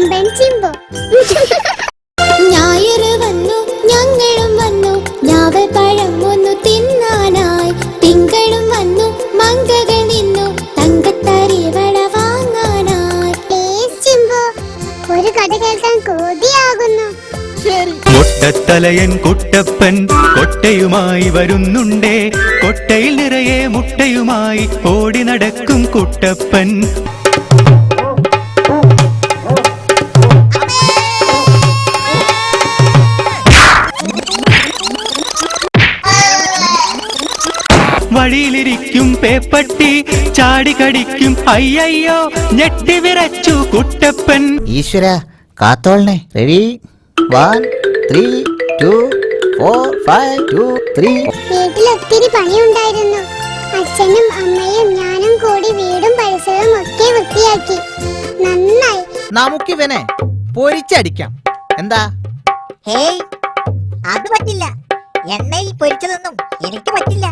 വമ്പൻ ചിമ്പു ഞായർ വന്നു ഞങ്ങളും വന്നു ഞാവൽ പഴം ഒന്നു തിന്നാനായി. തിങ്കളും വന്നു മങ്കകൾ നിന്നു തങ്കത്തരിവള വാങ്ങാനായി. ചിമ്പു ഒരു കഥ കേൾക്കാൻ കൊതിയാകുന്നു. മുട്ടത്തലയൻ കുട്ടപ്പൻ കൊട്ടയുമായി വരുന്നുണ്ടേ. കൊട്ടയിൽ നിറയെ മുട്ടയുമായി ഓടി നടക്കും കുട്ടപ്പൻ വഴിയിലിരിക്കും പേപ്പട്ടി ചാടികടിക്കും അയ്യയ്യോ ഞെട്ടി വിറച്ചു കുട്ടപ്പൻ. ഈശ്വര കാത്തോളനെ ready one three two four five two three വീട്ടിൽ ഒത്തിരി പണിയുണ്ടായിരുന്നു. അച്ഛനും അമ്മയും ഞാനും കൂടി വീടും പരിസരവും ഒക്കെ വൃത്തിയാക്കി. നന്നായി. നമുക്കിവനെ പൊരിച്ചടിക്കാം. എന്താ? ഹേയ് അത് പറ്റില്ല. എണ്ണയിൽ പൊരിച്ചതൊന്നും എനിക്ക് പറ്റില്ല.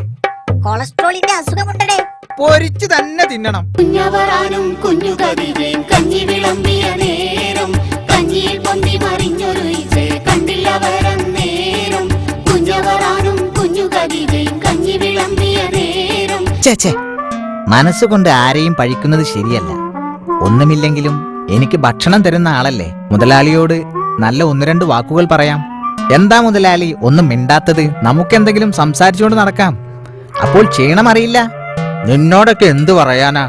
കൊളസ്ട്രോളിന്റെ അസുഖമുണ്ടടേ. പൊരിച്ചു തന്നെ തിന്നണം. കുഞ്ഞവറാനും കുഞ്ഞു കവിതയും കഞ്ഞി വിളമ്പിയ നേരം കഞ്ഞിയിൽ പൊന്തി മറിഞ്ഞൊരു നേരം. കുഞ്ഞവറാനും കുഞ്ഞു കവിതയും കഞ്ഞി വിളമ്പിയ നേരം. ചേച്ചേ മനസ്സുകൊണ്ട് ആരെയും പഴിക്കുന്നത് ശരിയല്ല. ഒന്നുമില്ലെങ്കിലും എനിക്ക് ഭക്ഷണം തരുന്ന ആളല്ലേ? മുതലാളിയോട് നല്ല ഒന്ന് രണ്ട് വാക്കുകൾ പറയാം. എന്താ മുതലാളി ഒന്നും മിണ്ടാത്തത്? നമുക്കെന്തെങ്കിലും സംസാരിച്ചുകൊണ്ട് നടക്കാം. അപ്പോൾ ചെയ്യണം അറിയില്ല നിന്നോടൊക്കെ എന്തു പറയാനാ?